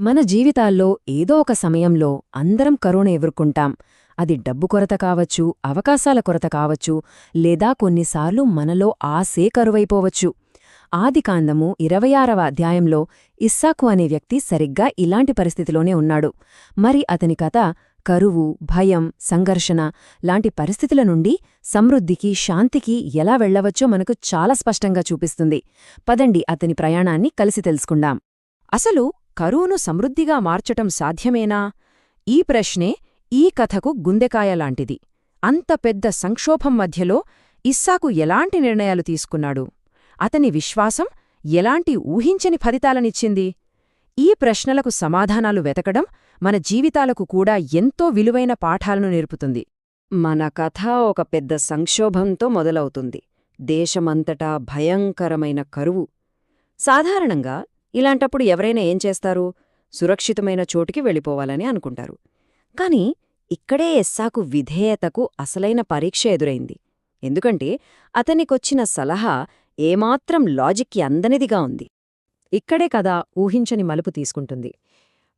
మన జీవితాల్లో ఏదో ఒక సమయంలో అందరం కరుణ ఎదుర్కొంటాం. అది డబ్బు కొరత కావచ్చు అవకాశాల కొరత కావచ్చు లేదా కొన్నిసార్లు మనలో ఆసే కరువైపోవచ్చు. ఆదికాందము ఇరవై ఆరవ అధ్యాయంలో ఇస్సాకు అనే వ్యక్తి సరిగ్గా ఇలాంటి పరిస్థితిలోనే ఉన్నాడు. మరి అతని కథ కరువు భయం సంఘర్షణ లాంటి పరిస్థితుల నుండి సమృద్ధికి శాంతికి ఎలా వెళ్ళవచ్చో మనకు చాలా స్పష్టంగా చూపిస్తుంది. పదండి అతని ప్రయాణాన్ని కలిసి తెలుసుకుందాం. అసలు కరువును సమృద్ధిగా మార్చటం సాధ్యమేనా? ఈ ప్రశ్నే ఈ కథకు గుందెకాయలాంటిది అంత పెద్ద సంక్షోభం మధ్యలో ఇస్సాకు ఎలాంటి నిర్ణయాలు తీసుకున్నాడు? అతని విశ్వాసం ఎలాంటి ఊహించని ఫలితాలనిచ్చింది? ఈ ప్రశ్నలకు సమాధానాలు వెతకడం మన జీవితాలకు కూడా ఎంతో విలువైన పాఠాలను నేర్పుతుంది. మన కథ ఒక పెద్ద సంక్షోభంతో మొదలవుతుంది. దేశమంతటా భయంకరమైన కరువు. సాధారణంగా ఇలాంటప్పుడు ఎవరైనా ఏం చేస్తారు? సురక్షితమైన చోటుకి వెళ్ళిపోవాలని అనుకుంటారు. కాని ఇక్కడే ఎస్సాకు విధేయతకు అసలైన పరీక్ష ఎదురైంది. ఎందుకంటే అతనికొచ్చిన సలహా ఏమాత్రం లాజిక్కి అందనిదిగా ఉంది. ఇక్కడే కదా ఊహించని మలుపు తీసుకుంటుంది.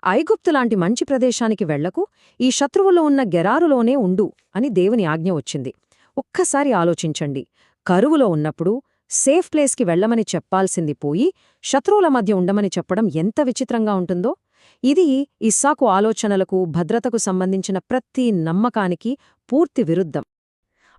ఐగుప్తులాంటి మంచి ప్రదేశానికి వెళ్ళకు ఈ శత్రువులో ఉన్న గెరారులోనే ఉండు అని దేవుని ఆజ్ఞ వచ్చింది. ఒక్కసారి ఆలోచించండి. కరువులో ఉన్నప్పుడు సేఫ్ ప్లేస్కి వెళ్ళమని చెప్పాల్సింది పోయి శత్రువుల మధ్య ఉండమని చెప్పడం ఎంత విచిత్రంగా ఉంటుందో? ఇది ఇస్సాకు ఆలోచనలకు భద్రతకు సంబంధించిన ప్రతి నమ్మకానికి పూర్తి విరుద్ధం.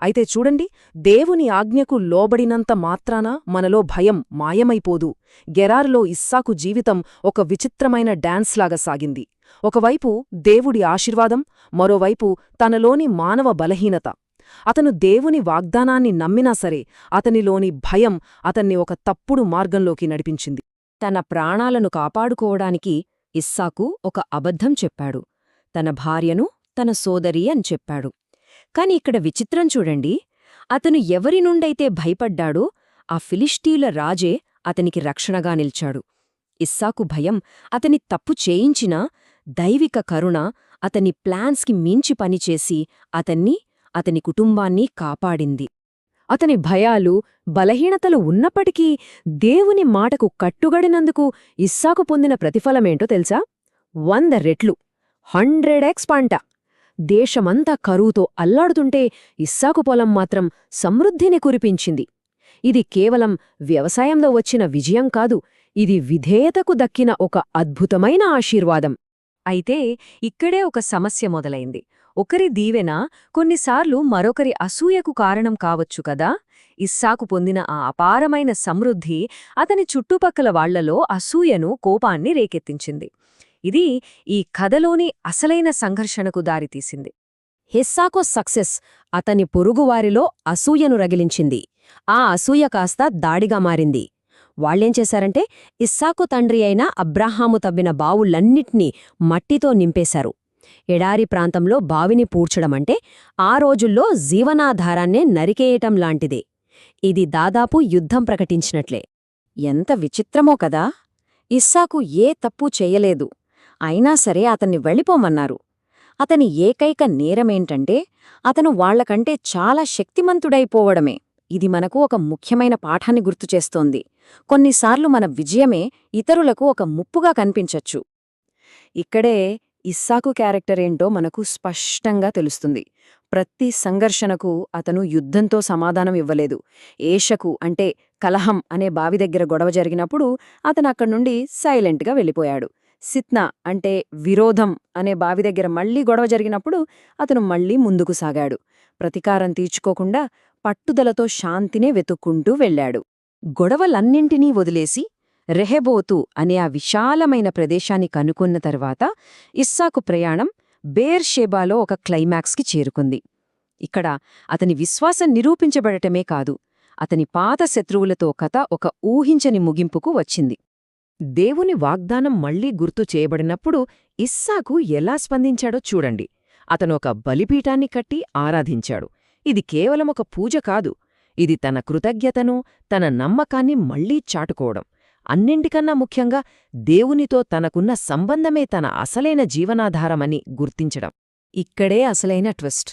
అయితే చూడండి దేవుని ఆజ్ఞకు లోబడినంత మాత్రాన మనలో భయం మాయమైపోదు. గెరారులో ఇస్సాకు జీవితం ఒక విచిత్రమైన డాన్స్లాగా సాగింది. ఒకవైపు దేవుడి ఆశీర్వాదం మరోవైపు తనలోని మానవ బలహీనత. అతను దేవుని వాగ్దానాన్ని నమ్మినా సరే అతనిలోని భయం అతన్ని ఒక తప్పుడు మార్గంలోకి నడిపించింది. తన ప్రాణాలను కాపాడుకోవడానికి ఇస్సాకు ఒక అబద్ధం చెప్పాడు. తన భార్యను తన సోదరి అని చెప్పాడు. కాని ఇక్కడ విచిత్రం చూడండి. అతను ఎవరి నుండైతే భయపడ్డాడో ఆ ఫిలిష్టీల రాజే అతనికి రక్షణగా నిల్చాడు. ఇస్సాకు భయం అతని తప్పు చేయించినా దైవిక కరుణ అతని ప్లాన్స్కి మించి పనిచేసి అతన్ని అతని కుటుంబాన్ని కాపాడింది. అతని భయాలు బలహీనతలు ఉన్నప్పటికీ దేవుని మాటకు కట్టుగడినందుకు ఇస్సాకు పొందిన ప్రతిఫలమేంటో తెలుసా? వంద రెట్లు. హండ్రెడ్ ఎక్స్ పంట. దేశమంతా కరువుతో అల్లాడుతుంటే ఇస్సాకు పొలం మాత్రం సమృద్ధిని కురిపించింది. ఇది కేవలం వ్యవసాయంలో వచ్చిన విజయం కాదు ఇది విధేయతకు దక్కిన ఒక అద్భుతమైన ఆశీర్వాదం. అయితే ఇక్కడే ఒక సమస్య మొదలైంది. ఒకరి దీవెన కొన్నిసార్లు మరొకరి అసూయకు కారణం కావచ్చు కదా? ఇస్సాకు పొందిన ఆ అపారమైన సమృద్ధి అతని చుట్టుపక్కల వాళ్ళలో అసూయను కోపాన్ని రేకెత్తించింది. ఇది ఈ కథలోని అసలైన సంఘర్షణకు దారితీసింది. హిస్సాకో సక్సెస్ అతని పొరుగువారిలో అసూయను రగిలించింది. ఆ అసూయ కాస్త దాడిగా మారింది. వాళ్ళేం చేశారంటే ఇస్సాకు తండ్రి అయిన అబ్రాహాము తవ్విన బావులన్నిటినీ మట్టితో నింపేశారు. ఎడారి ప్రాంతంలో బావిని పూడ్చడమంటే ఆ రోజుల్లో జీవనాధారాన్నే నరికేయటం లాంటిదే. ఇది దాదాపు యుద్ధం ప్రకటించినట్లే. ఎంత విచిత్రమో కదా! ఇస్సాకు ఏ తప్పు చెయ్యలేదు అయినా సరే అతన్ని వెళ్ళిపోమన్నారు. అతని ఏకైక నేరమేంటంటే అతను వాళ్ళకంటే చాలా శక్తిమంతుడైపోవడమే. ఇది మనకు ఒక ముఖ్యమైన పాఠాన్ని గుర్తుచేస్తోంది కొన్నిసార్లు మన విజయమే ఇతరులకు ఒక ముప్పుగా కనిపించచ్చు. ఇక్కడే ఇస్సాకు క్యారెక్టరేంటో మనకు స్పష్టంగా తెలుస్తుంది. ప్రతి సంఘర్షణకు అతను యుద్ధంతో సమాధానం ఇవ్వలేదు. ఏషకు అంటే కలహం అనే బావి దగ్గర గొడవ జరిగినప్పుడు అతను అక్కడ్నుండి సైలెంట్గా వెళ్ళిపోయాడు. సిత్న అంటే విరోధం అనే బావి దగ్గర మళ్ళీ గొడవ జరిగినప్పుడు అతను మళ్ళీ ముందుకు సాగాడు. ప్రతీకారం తీర్చుకోకుండా పట్టుదలతో శాంతినే వెతుక్కుంటూ వెళ్ళాడు గొడవలన్నింటినీ వదిలేసి రెహెబోతు అనే ఆ విశాలమైన ప్రదేశాన్ని కనుక్కున్న తర్వాత ఇస్సాకు ప్రయాణం బేర్షేబాలో ఒక క్లైమాక్స్కి చేరుకుంది. ఇక్కడ అతని విశ్వాసం నిరూపించబడటమే కాదు అతని పాత శత్రువులతో కథ ఒక ఊహించని ముగింపుకు వచ్చింది. దేవుని వాగ్దానం మళ్ళీ గుర్తు చేయబడినప్పుడు ఇస్సాకు ఎలా స్పందించాడో చూడండి. అతను ఒక బలిపీఠాన్ని కట్టి ఆరాధించాడు. ఇది కేవలం ఒక పూజ కాదు ఇది తన కృతజ్ఞతను తన నమ్మకాన్ని మళ్ళీ చాటుకోవడం. అన్నింటికన్నా ముఖ్యంగా దేవునితో తనకున్న సంబంధమే తన అసలైన జీవనాధారమని గుర్తించడం. ఇక్కడే అసలైన ట్విస్ట్.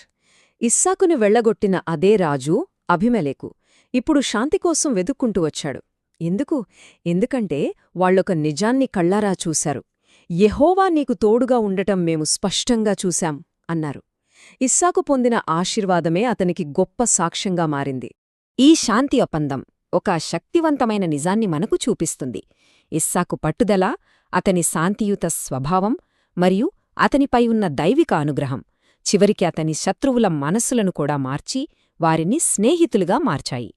ఇస్సాకుని వెళ్ళగొట్టిన అదే రాజు అభిమలేకు ఇప్పుడు శాంతి కోసం వెదుక్కుంటూ వచ్చాడు. ఎందుకు? ఎందుకంటే వాళ్ళొక నిజాన్ని కళ్ళారా చూశారు. యెహోవా నీకు తోడుగా ఉండటం మేము స్పష్టంగా చూశాం అన్నారు. ఇస్సాకు పొందిన ఆశీర్వాదమే అతనికి గొప్ప సాక్ష్యంగా మారింది. ఈ శాంతి ఒప్పందం ఒక శక్తివంతమైన నిజాన్ని మనకు చూపిస్తుంది. ఇస్సాకు పట్టుదల అతని శాంతియుత స్వభావం మరియు అతనిపై ఉన్న దైవిక అనుగ్రహం. చివరికి అతని శత్రువుల మనస్సులను కూడా మార్చి వారిని స్నేహితులుగా మార్చాయి.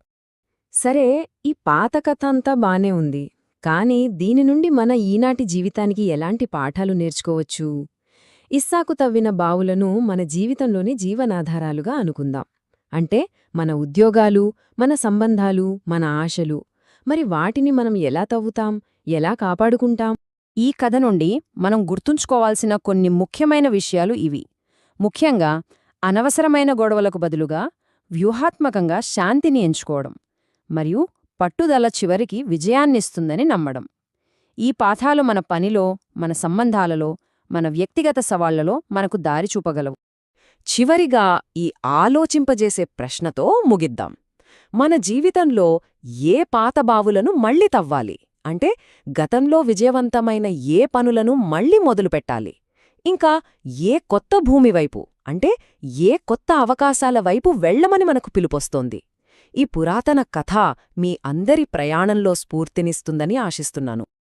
సరే ఈ పాత కథ అంతా బానే ఉంది. కాని దీని నుండి మన ఈనాటి జీవితానికి ఎలాంటి పాఠాలు నేర్చుకోవచ్చు? ఇస్సాకు తవ్విన బావులను మన జీవితంలోని జీవనాధారాలుగా అనుకుందాం. అంటే మన ఉద్యోగాలు మన సంబంధాలు మన ఆశలు. మరి వాటిని మనం ఎలా తవ్వుతాం? ఎలా కాపాడుకుంటాం? ఈ కథ నుండి మనం గుర్తుంచుకోవాల్సిన కొన్ని ముఖ్యమైన విషయాలు ఇవి. ముఖ్యంగా అనవసరమైన గొడవలకు బదులుగా వ్యూహాత్మకంగా శాంతిని ఎంచుకోవడం మరియు పట్టుదల చివరికి విజయాన్నిస్తుందని నమ్మడం. ఈ పాఠాలు మన పనిలో మన సంబంధాలలో మన వ్యక్తిగత సవాళ్ళలో మనకు దారి చూపగలవు. చివరిగా ఈ ఆలోచింపజేసే ప్రశ్నతో ముగిద్దాం. మన జీవితంలో ఏ పాత బావులను మళ్ళీ తవ్వాలి? అంటే గతంలో విజయవంతమైన ఏ పనులను మళ్ళీ మొదలుపెట్టాలి? ఇంకా ఏ కొత్త భూమి వైపు అంటే ఏ కొత్త అవకాశాల వైపు వెళ్ళమని మనకు పిలుపొస్తోంది? ఈ పురాతన కథ మీ అందరి ప్రయాణంలో స్ఫూర్తినిస్తుందని ఆశిస్తున్నాను.